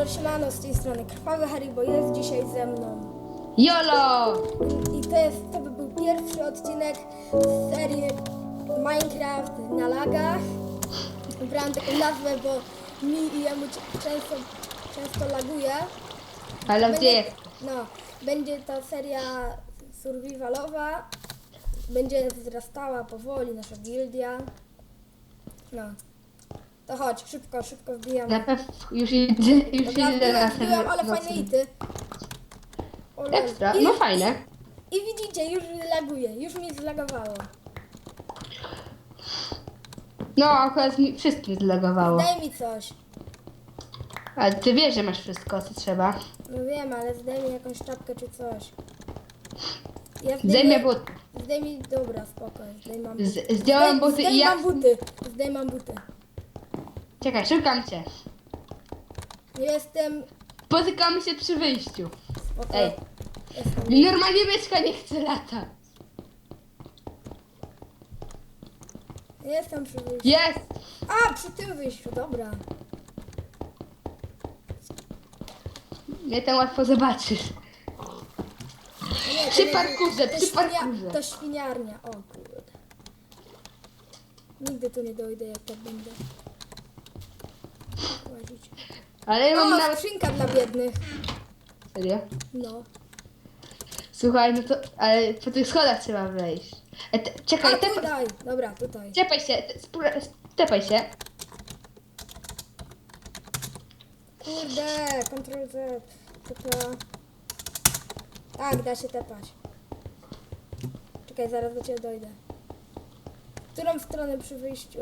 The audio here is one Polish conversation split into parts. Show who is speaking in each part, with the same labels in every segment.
Speaker 1: No siemano, z tej strony Krwawy Haribo jest dzisiaj ze mną.
Speaker 2: YOLO!
Speaker 1: I to jest, to by był pierwszy odcinek z serii Minecraft na lagach. Wybrałam taką nazwę, bo mi i jemu często, często laguje.
Speaker 2: Ale gdzie jest?
Speaker 1: No, będzie to seria survivalowa. Będzie wzrastała powoli nasza gildia. No. To chodź, szybko, szybko wbijamy.
Speaker 2: Na pewno już idzie, już
Speaker 1: Dobra,
Speaker 2: idę
Speaker 1: wbiłam, ale fajne ity. O, lol.
Speaker 2: Ekstra,
Speaker 1: I-
Speaker 2: no fajne.
Speaker 1: I widzicie, już laguje, już mi zlagowało.
Speaker 2: No, akurat mi wszystkim zlegowało.
Speaker 1: Daj mi coś.
Speaker 2: Ale ty wiesz, że masz wszystko, co trzeba.
Speaker 1: No wiem, ale zdaj mi jakąś czapkę czy coś. Ja
Speaker 2: Zdejmę but.
Speaker 1: Zdejmij, dobra, spoko, zdejmam buty.
Speaker 2: Z, zdjąłem buty i ja...
Speaker 1: Zdejmam buty, zdejmam buty.
Speaker 2: Czekaj, szukam cię.
Speaker 1: Jestem,
Speaker 2: Spotykamy się przy wyjściu.
Speaker 1: spoko.
Speaker 2: Ej.
Speaker 1: Jestem.
Speaker 2: Mi normalnie myszka nie chce latać.
Speaker 1: Jestem przy wyjściu.
Speaker 2: Jest!
Speaker 1: A, przy tym wyjściu, dobra.
Speaker 2: Nie ten łatwo zobaczysz.
Speaker 1: Nie,
Speaker 2: Przy
Speaker 1: nie-
Speaker 2: parkurze,
Speaker 1: to
Speaker 2: przy
Speaker 1: świnia-
Speaker 2: parkurze.
Speaker 1: To świniarnia, o kurde. Nigdy tu nie dojdę, jak tak będę. Łazić.
Speaker 2: Ale ja mam
Speaker 1: O,
Speaker 2: nawet...
Speaker 1: skrzynka dla biednych.
Speaker 2: Serio?
Speaker 1: No.
Speaker 2: Słuchaj, no to... Ale po tych schodach trzeba wejść. E, te,
Speaker 1: A
Speaker 2: czekaj, te,
Speaker 1: tutaj, dobra, tutaj.
Speaker 2: Stepaj się, te- spra- się.
Speaker 1: Kurde, Ctrl Z. TP. Tak, da się tepać. Czekaj, zaraz do ciebie dojdę. W którą stronę przy wyjściu?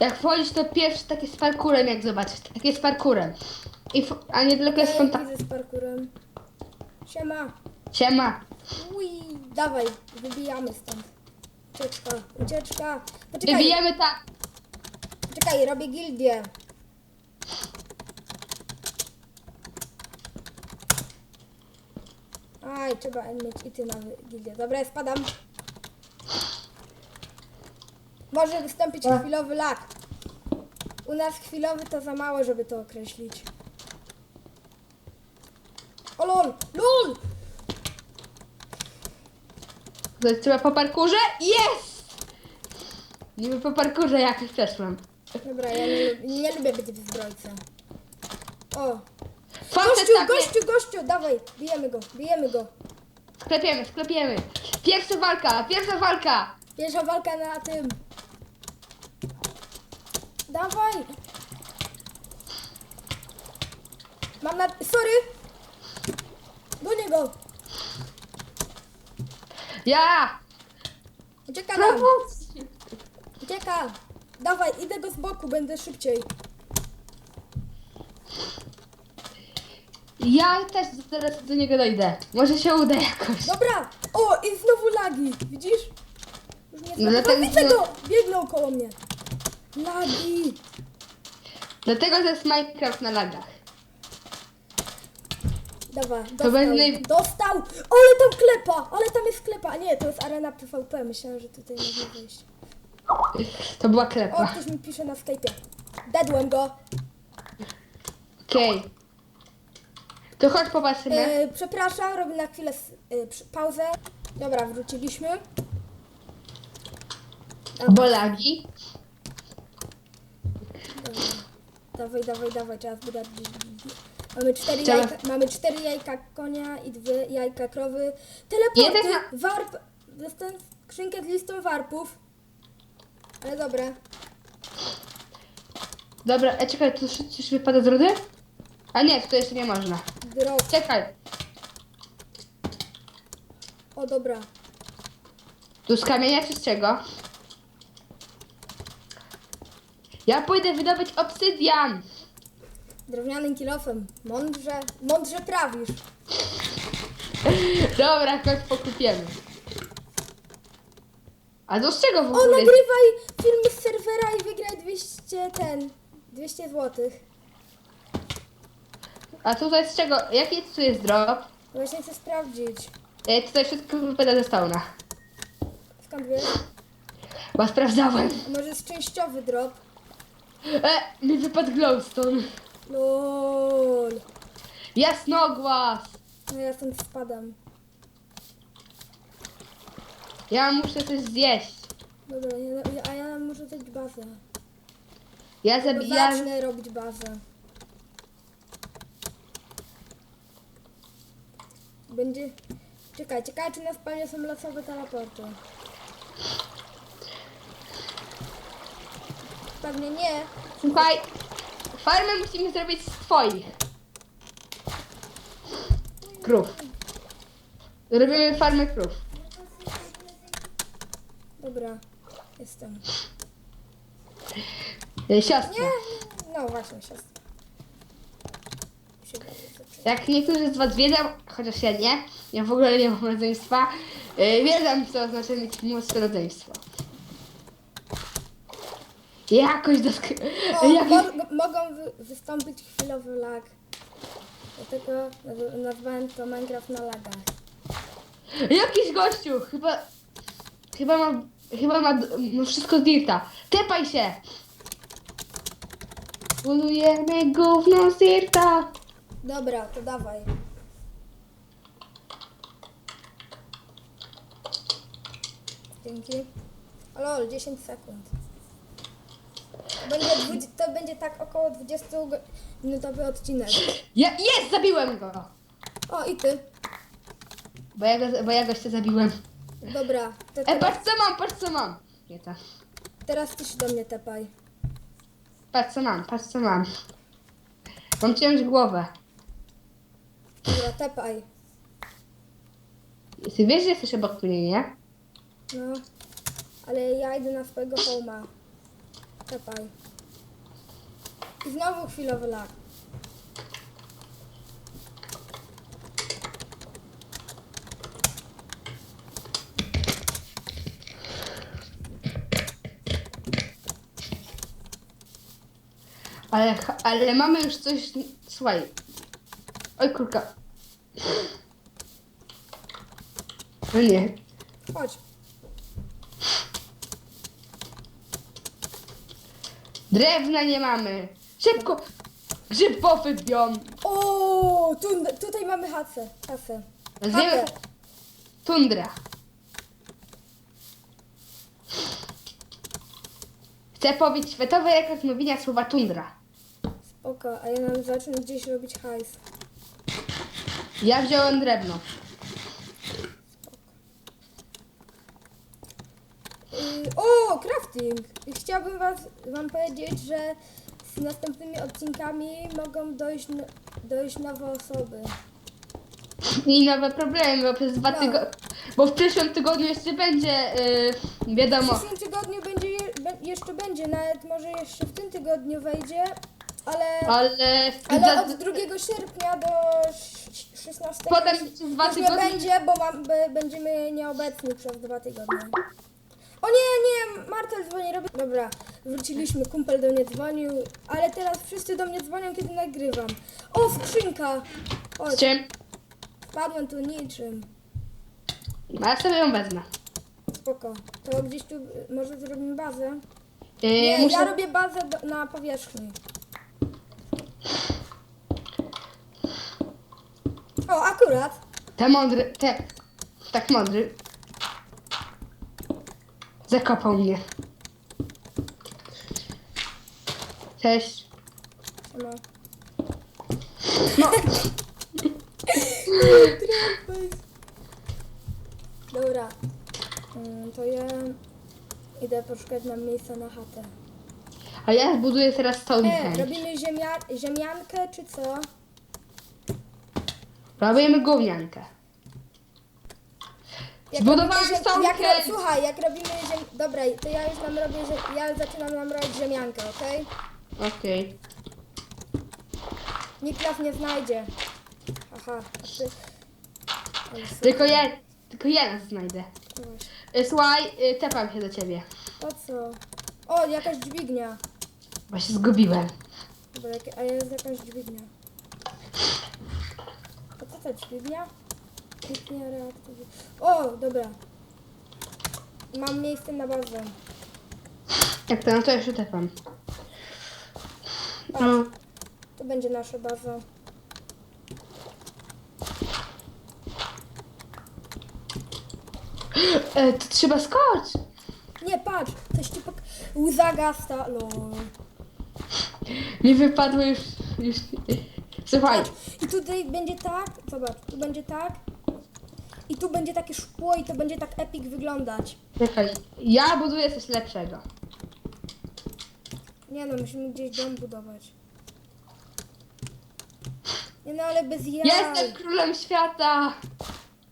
Speaker 2: Jak wchodzisz, to pierwszy takie z parkurem, jak zobaczysz. Takie z parkurem. I a niedaleko jest
Speaker 1: Ej,
Speaker 2: fontanna.
Speaker 1: widzę z parkurem. Siema.
Speaker 2: Siema.
Speaker 1: Ui, dawaj, wybijamy stąd. Ucieczka, ucieczka. Poczekaj,
Speaker 2: Wybijemy tak.
Speaker 1: poczekaj, robię gildię. Aj, trzeba mieć i ty na gildię. Dobra, spadam. Może wystąpić
Speaker 2: A.
Speaker 1: chwilowy lag. U nas chwilowy to za mało, żeby to określić. O lol, lol!
Speaker 2: Trzeba po parkurze? Jest! Niby po parkurze jak już przeszłam.
Speaker 1: Dobra, ja nie, lub- nie lubię być w zbrojce. O!
Speaker 2: Facet
Speaker 1: Gościu,
Speaker 2: tak mnie-
Speaker 1: gościu, gościu, dawaj, bijemy go, bijemy go.
Speaker 2: Sklepiemy, sklepiemy. Pierwsza walka, pierwsza walka.
Speaker 1: Pierwsza walka na tym. Dawaj! Mam na... Sorry! Do niego!
Speaker 2: Ja!
Speaker 1: Ucieka nam!
Speaker 2: Promocji.
Speaker 1: Ucieka! Dawaj, idę go z boku, będę szybciej.
Speaker 2: Ja też zaraz do niego dojdę. Może się uda jakoś.
Speaker 1: Dobra! O, i znowu lagi, widzisz? Już nie
Speaker 2: No
Speaker 1: no,
Speaker 2: dlatego-
Speaker 1: widzę go! Biegnął koło mnie. Lagi!
Speaker 2: Dlatego to jest Minecraft na lagach.
Speaker 1: Dobra, dostał.
Speaker 2: będzie
Speaker 1: Dostał! Ale tam klepa! Ale tam jest klepa! A nie, to jest arena PvP. Myślałem, że tutaj można wejść.
Speaker 2: To była
Speaker 1: O,
Speaker 2: klepa.
Speaker 1: ktoś mi pisze na Skype'ie. Dedłem go.
Speaker 2: Okej. To chodź popatrzymy.
Speaker 1: E, przepraszam, robię na chwilę s- e, przy- pauzę. Dobra, wróciliśmy.
Speaker 2: Bo lagi.
Speaker 1: Dawaj, dawaj, dawaj, trzeba zbudować. Mamy cztery,
Speaker 2: Trzeba-
Speaker 1: jajka, mamy cztery jajka konia i dwie jajka krowy. Teleporty,
Speaker 2: Jeden
Speaker 1: warp. Dostałem skrzynkę z listą warpów. Ale dobra.
Speaker 2: Dobra, e, czekaj, to coś- coś wypada z rudy? A nie, to jeszcze nie można. Czekaj,
Speaker 1: O, dobra.
Speaker 2: tu z kamienia czy z czego? Ja pójdę wydobyć obsydian.
Speaker 1: Drewnianym kilofem. Mądrze, mądrze prawisz.
Speaker 2: Dobra, chodź pokupiemy. A to z czego w
Speaker 1: O,
Speaker 2: ogóle?
Speaker 1: nagrywaj film z serwera i wygraj 200 ten. 200 złotych.
Speaker 2: A tutaj z czego? Jaki tu jest drop?
Speaker 1: Właśnie chcę sprawdzić.
Speaker 2: E, tutaj wszystko wypada ze stona.
Speaker 1: Skąd wiesz?
Speaker 2: Bo sprawdzałem.
Speaker 1: A może jest częściowy drop?
Speaker 2: E, mi wypadł glowstone.
Speaker 1: LOL.
Speaker 2: Jasnogłas!
Speaker 1: No ja stąd spadam.
Speaker 2: Ja muszę coś zjeść.
Speaker 1: Dobra, ja, a ja muszę zrobić bazę.
Speaker 2: Ja
Speaker 1: No
Speaker 2: zabijam...
Speaker 1: zacznę robić bazę. Będzie... Czekaj, czekaj, czy na spalnie są losowe teleporty. Pewnie nie.
Speaker 2: Słuchaj, farmę musimy zrobić z twoich. Krów. Robimy farmę krów.
Speaker 1: Dobra, jestem.
Speaker 2: E, Siostra.
Speaker 1: Nie, no właśnie, siostra. Się bardzo zaczyna.
Speaker 2: Jak niektórzy z was wiedzą, chociaż ja nie, ja w ogóle nie mam rodzeństwa, yy, wiedzą co oznacza mieć młodsze rodzeństwo. Jakoś doskonale.
Speaker 1: O,
Speaker 2: Jak...
Speaker 1: mo- mogą wy- wystąpić chwilowy lag. Dlatego naz- nazwałem to Minecraft na lagach.
Speaker 2: Jakiś gościu, chyba, chyba ma, chyba ma, ma wszystko z dirta. Tepaj się! Budujemy gówno z dirta.
Speaker 1: Dobra, to dawaj. Dzięki. Lol, 10 sekund. To będzie, to będzie tak około 20-minutowy odcinek.
Speaker 2: Ja, jest, zabiłem go!
Speaker 1: O, i ty.
Speaker 2: Bo ja, go, bo ja gościa zabiłem.
Speaker 1: Dobra, to
Speaker 2: E,
Speaker 1: teraz,
Speaker 2: patrz co mam, patrz co mam. Nie to.
Speaker 1: teraz ty się do mnie tepaj.
Speaker 2: Patrz co mam, patrz co mam. Mam ciąć głowę.
Speaker 1: Dobra, tepaj.
Speaker 2: Ty wiesz, że jesteś obok mnie, nie?
Speaker 1: No. Ale ja idę na swojego homa. Tepaj. I znowu chwilowy lag.
Speaker 2: Ale, ale mamy już coś. Słuchaj. Oj kurka. No nie.
Speaker 1: Chodź.
Speaker 2: Drewna nie mamy. Szybko! Grzybowy biom.
Speaker 1: O, tu, tutaj mamy.
Speaker 2: Nazwiemy
Speaker 1: Hatę.
Speaker 2: tundra. Chcę powiedzieć światowe jakość mówienia słowa tundra.
Speaker 1: Spoko, a ja nam zacznę gdzieś robić hajs.
Speaker 2: Ja wziąłem drewno.
Speaker 1: Yy, o, crafting! I Chciałabym was, wam powiedzieć, że z następnymi odcinkami mogą dojść, dojść nowe osoby.
Speaker 2: I nowe problemy, bo przez dwa
Speaker 1: No.
Speaker 2: tygodnie. Bo w przyszłym tygodniu jeszcze będzie, yy,
Speaker 1: W
Speaker 2: wiadomo.
Speaker 1: przyszłym tygodniu będzie, je, be, jeszcze będzie, nawet może jeszcze w tym tygodniu wejdzie, ale,
Speaker 2: Ale,
Speaker 1: od 2 sierpnia do sz- 16
Speaker 2: potem
Speaker 1: już,
Speaker 2: przez dwa
Speaker 1: już nie
Speaker 2: tygodnie.
Speaker 1: będzie, bo mam, be, będziemy nieobecni przez dwa tygodnie. O nie, nie, Martel dzwoni, robi... Dobra, wróciliśmy, kumpel do mnie dzwonił, ale teraz wszyscy do mnie dzwonią, kiedy nagrywam. O, skrzynka!
Speaker 2: Z
Speaker 1: Chodź,
Speaker 2: czym?
Speaker 1: wpadłem tu niczym.
Speaker 2: No, Ja sobie ją wezmę.
Speaker 1: Spoko. To gdzieś tu, y, może zrobimy bazę?
Speaker 2: Yy,
Speaker 1: Nie,
Speaker 2: muszę...
Speaker 1: ja robię bazę do, na powierzchni. O, akurat.
Speaker 2: Te mądry, te, tak mądry. Zakopał mnie. Cześć.
Speaker 1: No.
Speaker 2: No,
Speaker 1: Dobra. Mm, To ja idę poszukać nam miejsca na chatę.
Speaker 2: a ja zbuduję teraz
Speaker 1: E,
Speaker 2: Stonehenge.
Speaker 1: robimy ziemia, ziemiankę czy co?
Speaker 2: Robimy gówniankę.
Speaker 1: Jak
Speaker 2: Zbudowałem
Speaker 1: robimy ziem- jak, ro- Słuchaj, jak robimy ziem... Dobra, to ja już nam robię, ziem... ja zaczynam nam robić ziemiankę, okej?
Speaker 2: Okej.
Speaker 1: Nikt nas nie znajdzie. Aha. a Ty... Ale.
Speaker 2: Tylko ja, tylko ja nas znajdę.
Speaker 1: No właśnie.
Speaker 2: Yy, Słuchaj, yy, tepam się do ciebie.
Speaker 1: Po co? O, jakaś dźwignia.
Speaker 2: Bo się zgubiłem.
Speaker 1: Dobra, jak, a jest jakaś dźwignia. A co ta dźwignia? Dźwignia reaktywy. O, dobra. Mam miejsce na bazę.
Speaker 2: Jak to, no to jeszcze tepam. No,
Speaker 1: To będzie nasza baza.
Speaker 2: E, to trzeba skocz.
Speaker 1: Nie, patrz, coś ci pok... Łza gasta, lol.
Speaker 2: Mi wypadło już, już... Słuchaj,
Speaker 1: Patrz, i tutaj będzie tak, zobacz, tu będzie tak. I tu będzie takie szkło i to będzie tak epic wyglądać.
Speaker 2: czekaj. Ja buduję coś lepszego.
Speaker 1: Nie no, musimy gdzieś dom budować. Nie no, ale bez jaj.
Speaker 2: Jestem królem świata.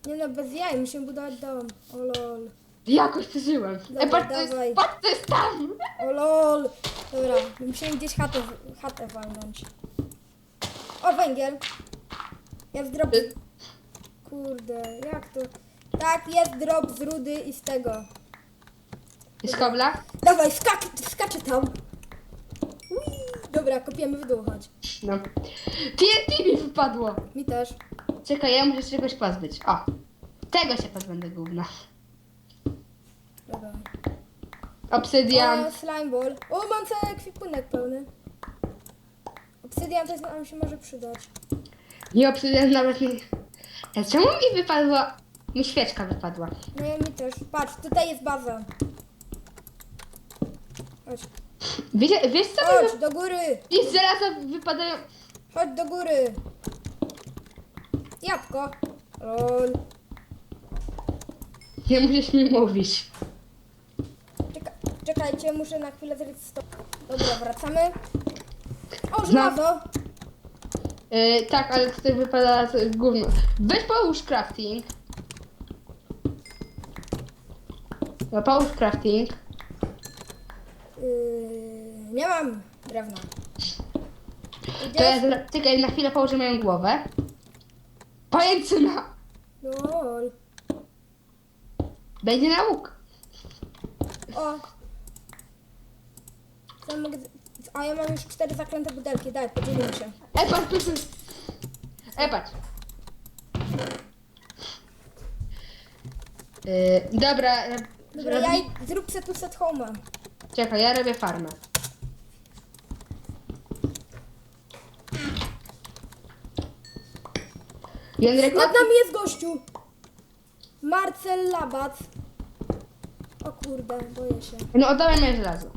Speaker 1: Nie no, bez jaj, musimy budować dom. O lol.
Speaker 2: Jakoś przeżyłem.
Speaker 1: Dobra,
Speaker 2: E, patrz, to jest,
Speaker 1: dawaj.
Speaker 2: patrz, to jest tam.
Speaker 1: O lol. Dobra, musimy gdzieś chatę, chatę walnąć. O, węgiel. Jest drop. Kurde, jak to? Tak, jest drop z rudy i z tego.
Speaker 2: Jest kobla?
Speaker 1: Dawaj, skak, skaczę tam. Ui, dobra, kopiemy w dół, chodź.
Speaker 2: No. TNT mi wypadło.
Speaker 1: Mi też.
Speaker 2: Czekaj, ja muszę się czegoś pozbyć. O. Tego się pozbędę gówna.
Speaker 1: Dobra.
Speaker 2: Obsydian.
Speaker 1: O, slime ball. O, mam cały ekwipunek pełny. Obsydian też nam się może przydać.
Speaker 2: Nie obsydian nawet nie... E, czemu mi wypadła... Mi świeczka wypadła.
Speaker 1: No ja mi też. Patrz, tutaj jest baza. Chodź.
Speaker 2: Wiesz, wiesz co mi...
Speaker 1: Chodź, do góry.
Speaker 2: I z żelaza wypadają...
Speaker 1: Chodź do góry. Jabłko. Lol.
Speaker 2: Nie musisz mi mówić.
Speaker 1: Czeka, czekajcie, muszę na chwilę zrobić stop. Dobra, wracamy. O, żelazo.
Speaker 2: Yy, tak, ale tutaj wypada to gówno. Weź połóż crafting. No połóż crafting.
Speaker 1: Yy, nie mam drewna.
Speaker 2: To ja zra- czekaj, na chwilę położę moją głowę. Pajęcyna!
Speaker 1: Lol.
Speaker 2: Będzie nauk.
Speaker 1: O. Co mogę... A ja mam już cztery zaklęte butelki. Daj, podzielimy się.
Speaker 2: E, patrz, patrz. patrz. E, patrz. Yy, dobra, e,
Speaker 1: Dobra,
Speaker 2: robi-
Speaker 1: ja i- zrób se tu set home'a.
Speaker 2: czekaj, ja robię farmę. Jędrek,
Speaker 1: Nad nami jest gościu. Marcel Labac. O kurde, boję się.
Speaker 2: no oddawaj moje żelazo.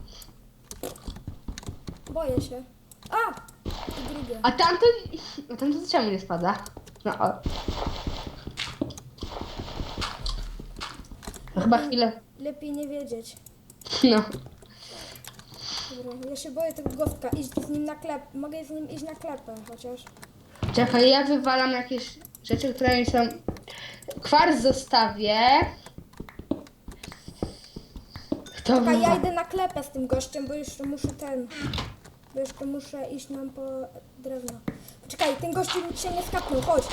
Speaker 1: Boję się. A! To drugie.
Speaker 2: A tamto, a tamto czemu nie spada? No o. No, chyba chwilę.
Speaker 1: Lepiej nie wiedzieć.
Speaker 2: No.
Speaker 1: Dobra, ja się boję tego gostka. Iść z nim na klep. Mogę z nim iść na klepę chociaż.
Speaker 2: Czekaj, ja wywalam jakieś rzeczy, które mi są... Kwarc zostawię. Kto
Speaker 1: Czekaj, ja
Speaker 2: wywa-
Speaker 1: idę na klepę z tym gościem, bo jeszcze muszę ten... Bo jeszcze muszę iść nam po drewno. Czekaj, ten gościu się nie skapnął. Chodź.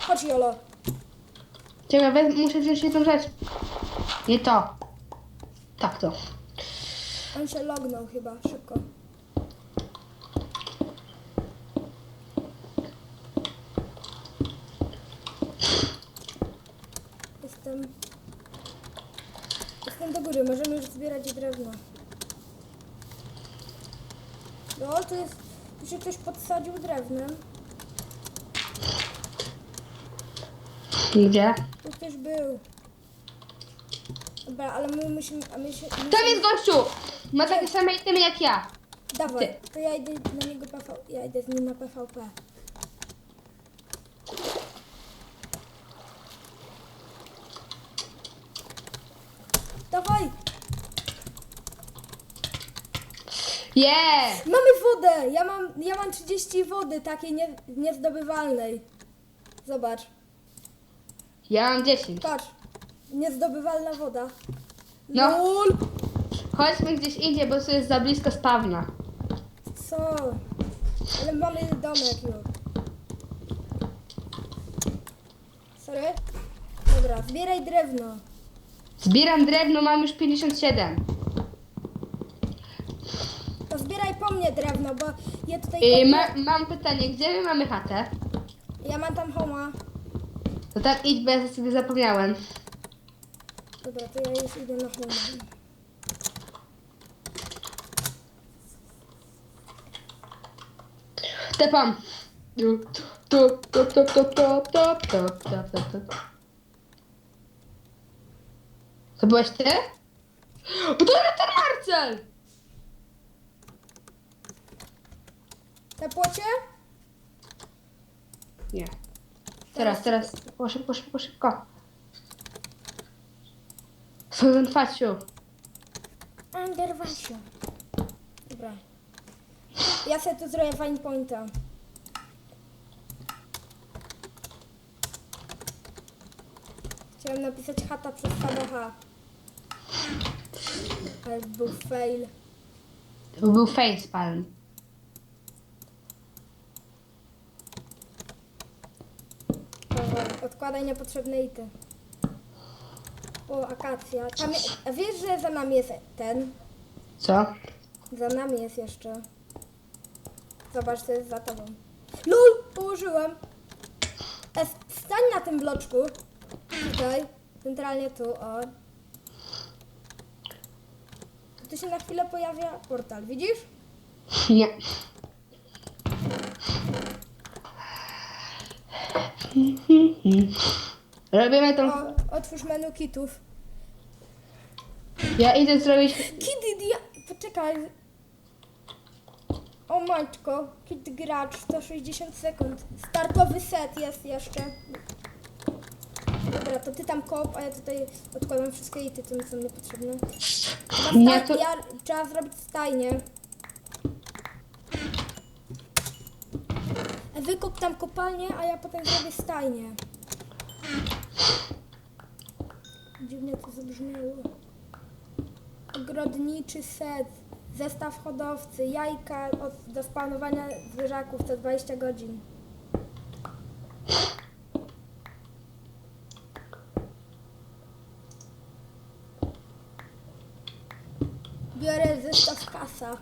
Speaker 1: Chodź, Jolo.
Speaker 2: Czekaj, wez- muszę wziąć jedną rzecz. Nie to. Tak to.
Speaker 1: On się lognął chyba. Szybko. Jestem... Jestem do góry. Możemy już zbierać drewno. Tu jest... Tu się ktoś podsadził drewnem.
Speaker 2: Gdzie?
Speaker 1: Tu ktoś był. Dobra, ale my musimy... A my się, my
Speaker 2: Tam jest gościu! Ma takie same itemy jak ja.
Speaker 1: Dawaj, to ja idę na niego PV... Ja idę z nim na PvP. Dawaj!
Speaker 2: Yeah!
Speaker 1: Mamy wodę! Ja mam, ja mam 30 wody takiej nie, niezdobywalnej. Zobacz,
Speaker 2: Ja mam 10.
Speaker 1: patrz. Niezdobywalna woda.
Speaker 2: No.
Speaker 1: Lol!
Speaker 2: Chodźmy gdzieś indziej, bo to jest za blisko spawna.
Speaker 1: Co? Ale mamy domek już. Sorry? Dobra, zbieraj drewno.
Speaker 2: Zbieram drewno, mam już 57.
Speaker 1: To mnie drewno, bo ja tutaj...
Speaker 2: Yy, ma, mam pytanie, gdzie my mamy chatę?
Speaker 1: Ja mam tam homa.
Speaker 2: To tam idź, bo ja sobie zapomniałem.
Speaker 1: Dobra, to ja już idę na homa.
Speaker 2: Tu, tu. To byłeś ty? O, to jest ten Marcel!
Speaker 1: Tepło cię?
Speaker 2: Nie. Teraz, teraz. Szybko, szybko, szybko, szybko. Sądzę Faciu.
Speaker 1: Under Wasio. Dobra. Ja sobie tu zrobię fine pointa. Chciałem napisać chata przez H. Ale był fail.
Speaker 2: To był facepalm.
Speaker 1: Dobra, Odkładaj niepotrzebne ity. O, akacja. Tam, je- a wiesz, że za nami jest ten?
Speaker 2: Co?
Speaker 1: Za nami jest jeszcze. Zobacz, co jest za tobą. LOL! Położyłem. E, stań na tym bloczku. Tutaj. Centralnie tu, o. Tu się na chwilę pojawia portal, widzisz?
Speaker 2: Nie. Robimy tą...
Speaker 1: O, otwórz menu kitów.
Speaker 2: Ja idę zrobić...
Speaker 1: Kid dia... Poczekaj. O matko, kid gracz, 160 sekund. Startowy set jest jeszcze. Dobra, to ty tam kop, a ja tutaj odkładam wszystkie ity, które są niepotrzebne.
Speaker 2: Nie, to-
Speaker 1: ja, trzeba zrobić stajnię. Wykop tam kopalnię, a ja potem zrobię stajnię. Dziwnie to zabrzmiało. Ogrodniczy set, zestaw hodowcy, jajka od, do spawnowania zwierzaków co 20 godzin. Biorę zestaw kasa.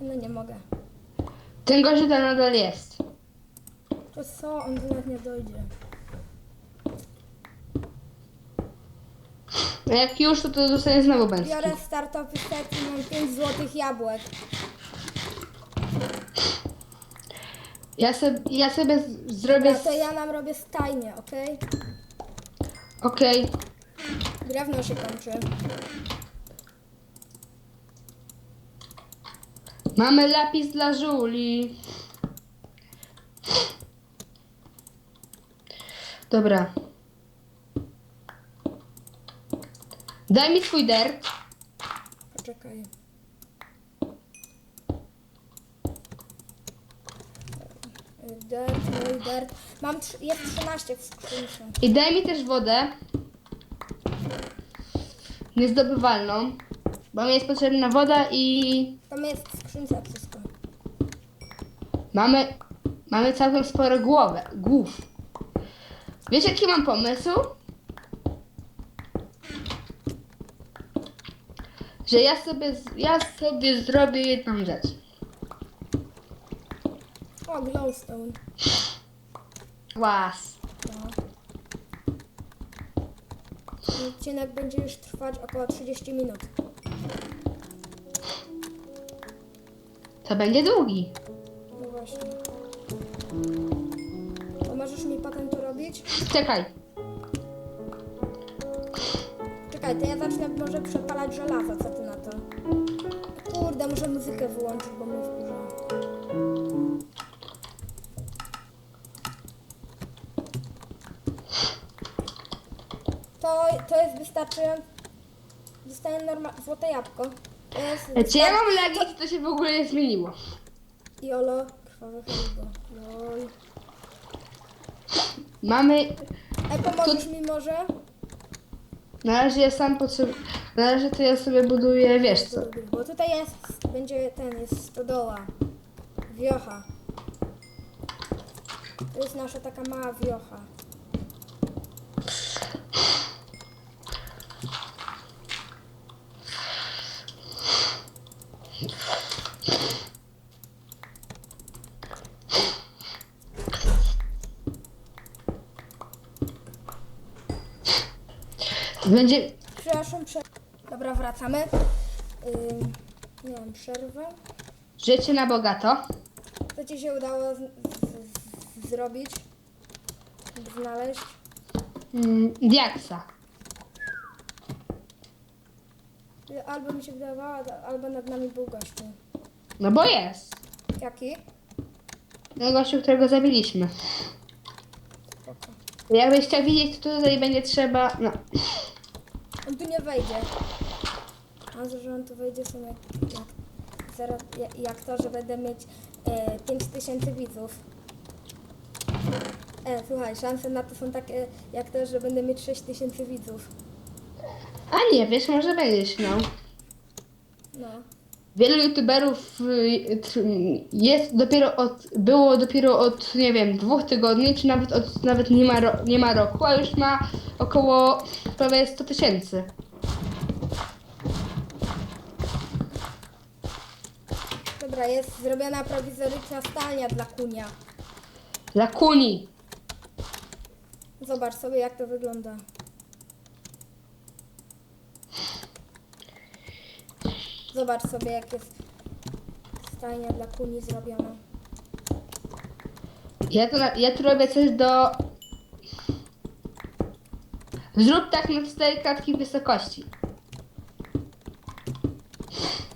Speaker 1: No nie mogę.
Speaker 2: Ten gościu tam nadal jest.
Speaker 1: To co? On do nas nie dojdzie.
Speaker 2: A jak już, to, to dostanie znowu bęski.
Speaker 1: Biorę startowy set i mam 5 złotych jabłek.
Speaker 2: Ja sobie, ja sobie z- zrobię...
Speaker 1: Dobra, to ja nam robię stajnię, okej?
Speaker 2: Okej.
Speaker 1: Drewno się kończy.
Speaker 2: Mamy lapis dla żuli. Dobra. Daj mi swój dirt.
Speaker 1: Poczekaj. Dirt, mój dirt. Mam, trz- jest 13 w skrzynce.
Speaker 2: I daj mi też wodę. Niezdobywalną. Bo mi jest potrzebna woda i
Speaker 1: Tam jest w skrzynce wszystko.
Speaker 2: mamy, mamy całkiem sporo głowę, głów. Wiesz jaki mam pomysł? Że ja sobie, ja sobie zrobię jedną rzecz.
Speaker 1: O, glowstone.
Speaker 2: Łas.
Speaker 1: No. Odcinek będzie już trwać około 30 minut.
Speaker 2: To będzie długi.
Speaker 1: No właśnie. To możesz mi potem to robić?
Speaker 2: Czekaj.
Speaker 1: Czekaj, to ja zacznę może przepalać żelazo, co ty na to? Kurde, muszę muzykę wyłączyć, bo mnie wkurza. To, to jest wystarczające. Dostaję norma- złote jabłko.
Speaker 2: Czy ja mam lagi, czy to się w ogóle nie zmieniło?
Speaker 1: Jolo, krwawe. Lol.
Speaker 2: Mamy...
Speaker 1: Ej, pomożesz mi może?
Speaker 2: Na razie ja sam potrzebuję... Na razie to ja sobie buduję, wiesz co.
Speaker 1: Bo tutaj jest, będzie ten, jest stodoła. Wiocha. To jest nasza taka mała wiocha.
Speaker 2: Będzie...
Speaker 1: Przepraszam, prze... Dobra, wracamy. Ym, nie mam przerwę.
Speaker 2: Życie na bogato.
Speaker 1: Co ci się udało z, z, z, zrobić? Znaleźć?
Speaker 2: Mm, diaksa.
Speaker 1: Albo mi się wydawało, albo nad nami był gościu.
Speaker 2: No bo jest.
Speaker 1: Jaki?
Speaker 2: No gościu, którego zabiliśmy.
Speaker 1: Spoko.
Speaker 2: Jakbyś chciał widzieć, to tutaj będzie trzeba... No.
Speaker 1: Wejdzie. A że on tu wejdzie są jak, jak, zaraz, jak, jak to, że będę mieć e, 5000 widzów. E, słuchaj, szanse na to są takie jak to, że będę mieć 6000 widzów.
Speaker 2: A nie, wiesz, może będziesz miał.
Speaker 1: No.
Speaker 2: Wielu youtuberów y, tr- jest dopiero od, było dopiero od, nie wiem, dwóch tygodni, czy nawet od, nawet nie ma, ro, nie ma roku, a już ma około prawie 100 tysięcy.
Speaker 1: Dobra, jest zrobiona prowizoryczna stalnia dla kunia.
Speaker 2: Dla kuni.
Speaker 1: Zobacz sobie jak to wygląda. Zobacz sobie jak jest stajnia dla kuni zrobiona.
Speaker 2: Ja tu, ja tu robię coś do... Zrób tak na 4 klatki wysokości.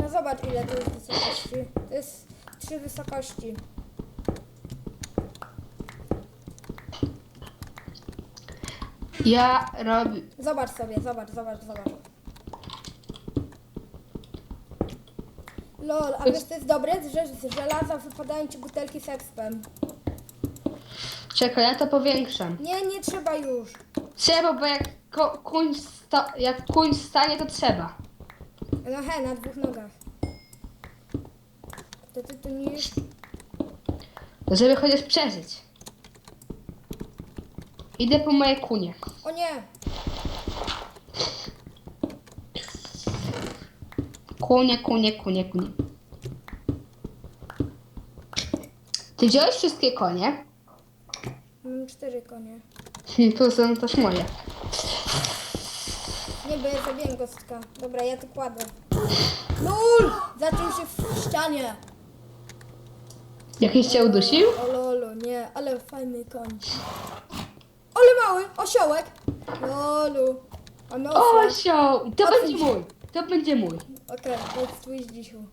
Speaker 1: No zobacz ile to jest wysokości. To jest trzy wysokości.
Speaker 2: Ja robię...
Speaker 1: Zobacz sobie, zobacz, zobacz, zobacz. Lol, a wiesz co jest dobre? Że z żelaza wypadają ci butelki z expem.
Speaker 2: Czekaj, ja to powiększam.
Speaker 1: Nie, nie trzeba już.
Speaker 2: Trzeba, bo jak ko- kuń, sta- jak kuń stanie, to trzeba.
Speaker 1: No he, na dwóch nogach. To tu nie...
Speaker 2: Żeby chociaż przeżyć. Idę po moje kunie.
Speaker 1: O nie!
Speaker 2: Kunie, kunie, kunie, kunie. Ty wziąłeś wszystkie konie?
Speaker 1: Mam cztery konie.
Speaker 2: To są też moje.
Speaker 1: Nie, bo ja zabiłem gostka. Dobra, ja tu kładę. LOL! Zaczął się w ścianie.
Speaker 2: Jakiś cię udusił?
Speaker 1: O lolo, nie, ale fajny koń. Ale mały, osiołek. Lolu. Mamy osła.
Speaker 2: Osioł! To
Speaker 1: Otwórz.
Speaker 2: będzie mój. To będzie mój.
Speaker 1: Okej, jest twój zdzisiu.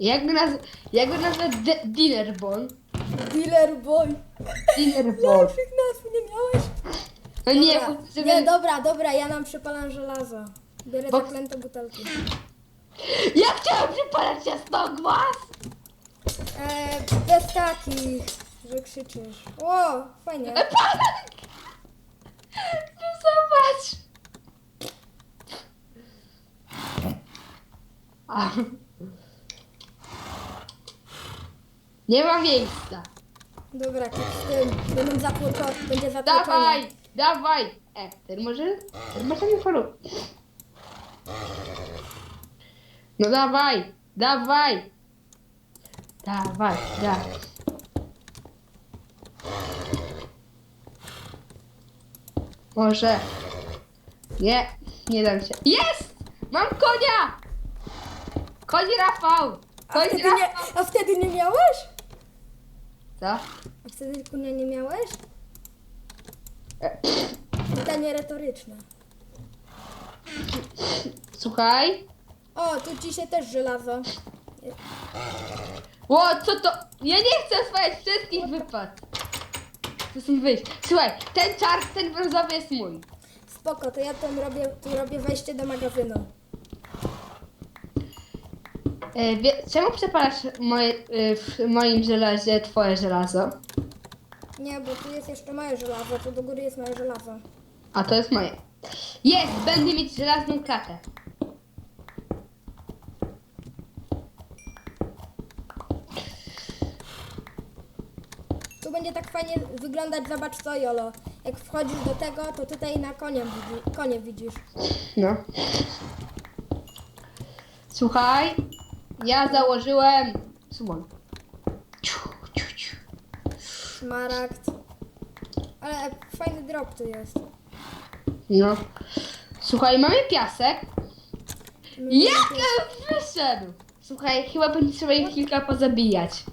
Speaker 2: Jak go, naz- jak go nazwę De-?
Speaker 1: Dealer boy. Lepszych nazw nie miałeś?
Speaker 2: No nie,
Speaker 1: Dobra.
Speaker 2: bo żeby...
Speaker 1: Nie, dobra, dobra, ja nam przypalam żelazo. Biorę
Speaker 2: Bo-
Speaker 1: zaklęte butelki.
Speaker 2: Ja chciałam przypalać jasnogłaz!
Speaker 1: Eee, bez takich, że krzyczysz. O, fajnie.
Speaker 2: No zobacz! A. Nie ma miejsca.
Speaker 1: Dobra, kip z tym. Będą zatłoczone, będzie zatłoczone.
Speaker 2: Dawaj, dawaj. E, ten może, ten może nie falu. No dawaj, dawaj. Dawaj, dawaj. Może. Nie, nie dam się. Jest! Mam konia! Koń Rafał!
Speaker 1: A wtedy, nie,
Speaker 2: Rafał!
Speaker 1: a wtedy nie miałeś?
Speaker 2: Co?
Speaker 1: A wtedy kunia nie miałeś?
Speaker 2: E,
Speaker 1: Pytanie retoryczne.
Speaker 2: Słuchaj.
Speaker 1: O, tu ci się też żelazo.
Speaker 2: Ło, co to? Ja nie chcę oswajać wszystkich wypad. To są wyjść. Słuchaj, ten czar, ten brązowy jest mój.
Speaker 1: Spoko, to ja tam robię, tu robię wejście do magazynu.
Speaker 2: E, wie, czemu przepalasz moje, e, w moim żelazie twoje żelazo?
Speaker 1: Nie, bo tu jest jeszcze moje żelazo, tu do góry jest moje żelazo.
Speaker 2: A to jest moje. Jest! Będę mieć żelazną klatę.
Speaker 1: Będzie tak fajnie wyglądać, zobacz co Jolo. Jak wchodzisz do tego, to tutaj na konie, widzi, konie widzisz.
Speaker 2: No. Słuchaj, ja założyłem... Sumon. Ciu, ciu, ciu.
Speaker 1: Szmaragd. Ale fajny drop tu jest.
Speaker 2: No. Słuchaj, mamy piasek.
Speaker 1: No,
Speaker 2: Jak wyszedł? Słuchaj, chyba będzie trzeba ich kilka pozabijać.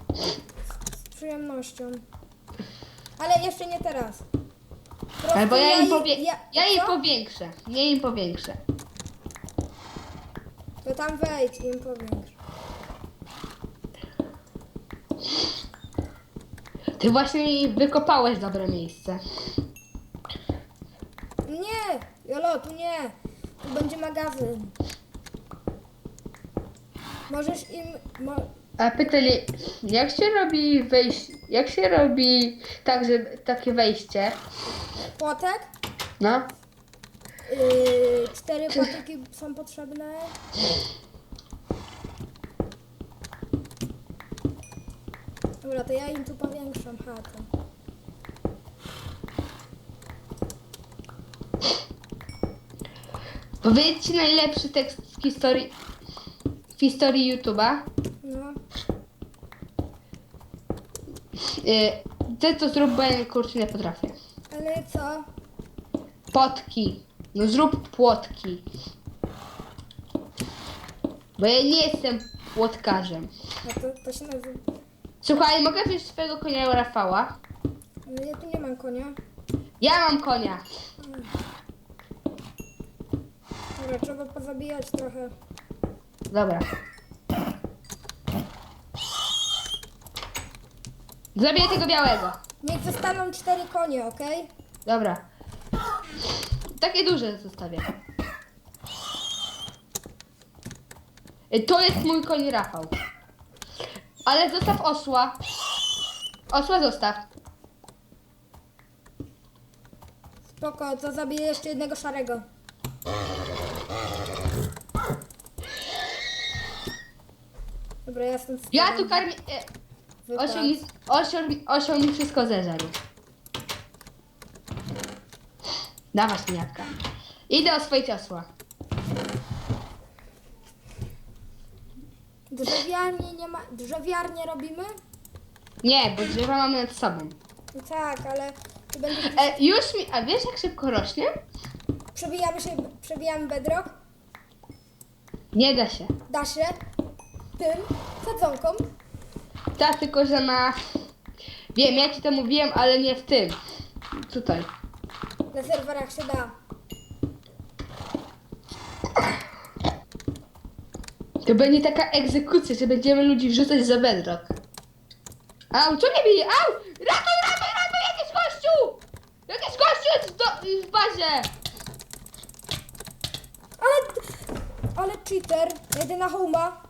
Speaker 1: przyjemnością. Ale jeszcze nie teraz. Po prostu
Speaker 2: Albo ja im powie... Ja im
Speaker 1: co?
Speaker 2: powiększę. Ja im powiększę.
Speaker 1: To tam wejdź i im powiększ.
Speaker 2: Ty właśnie mi wykopałeś dobre miejsce.
Speaker 1: Nie! Jolo, tu nie! Tu będzie magazyn. Możesz im... Mo
Speaker 2: A pytanie, jak się robi wejście, jak się robi tak, żeby takie wejście?
Speaker 1: płotek?
Speaker 2: No.
Speaker 1: Yy, cztery płotyki są potrzebne. Dobra, to ja im tu powiększam chatę.
Speaker 2: Powiedzcie najlepszy tekst w historii, w historii YouTube'a.
Speaker 1: No.
Speaker 2: Yy, ty to zrób, bo ja kurczę nie potrafię.
Speaker 1: Ale co?
Speaker 2: Potki. No zrób płotki. Bo ja nie jestem płotkarzem.
Speaker 1: No to, to się nazywa...
Speaker 2: Słuchaj, mogę wziąć swojego konia u Rafała?
Speaker 1: No ja tu nie mam konia.
Speaker 2: Ja mam konia.
Speaker 1: Dobra, trzeba pozabijać trochę.
Speaker 2: Dobra. Zabiję tego białego.
Speaker 1: Niech zostaną cztery konie, okej?
Speaker 2: Dobra. Takie duże zostawię. Y, To jest mój koń Rafał. Ale zostaw osła. Osła zostaw.
Speaker 1: Spoko, to zabiję jeszcze jednego szarego. Dobra, ja stąd
Speaker 2: Ja tu karmię... e,
Speaker 1: Wypad.
Speaker 2: Osioł, mi- osioł, mi- osioł mi wszystko zeżarł. Dawać miatka. Idę oswoić osła.
Speaker 1: Drzewiarnie nie ma... Drzewiarnie robimy?
Speaker 2: Nie, bo drzewa mamy nad sobą.
Speaker 1: No tak, ale tu będzie...
Speaker 2: E, już mi... A wiesz jak szybko rośnie?
Speaker 1: Przebijamy się, przebijamy bedrock.
Speaker 2: Nie da się.
Speaker 1: Da się. Tym, sadzonką.
Speaker 2: Ta tylko, że ma... Wiem, ja ci to mówiłem, ale nie w tym. Tutaj.
Speaker 1: Na serwerach się da.
Speaker 2: To będzie taka egzekucja, że będziemy ludzi wrzucać za bedrock. Au, co mnie bije? Au! Ratuj, ratuj, ratuj! Jakiś gościu! Jakiś gościu jest w, do, w bazie!
Speaker 1: Ale... Ale cheater. Ja idę na homa.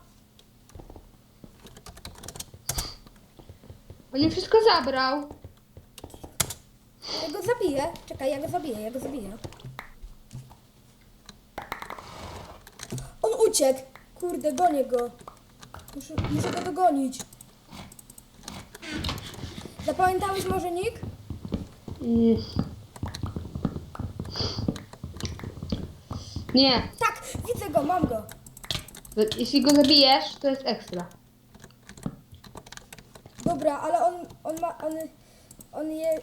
Speaker 2: On mi wszystko zabrał.
Speaker 1: Ja go zabiję. Czekaj, ja go zabiję, ja go zabiję. On uciekł. Kurde, gonię go. Muszę, muszę go dogonić. Zapamiętałeś może nick?
Speaker 2: Mm. Nie.
Speaker 1: Tak, widzę go, mam go.
Speaker 2: Jeśli go zabijesz, to jest ekstra.
Speaker 1: Dobra, ale on, on ma, on, on je,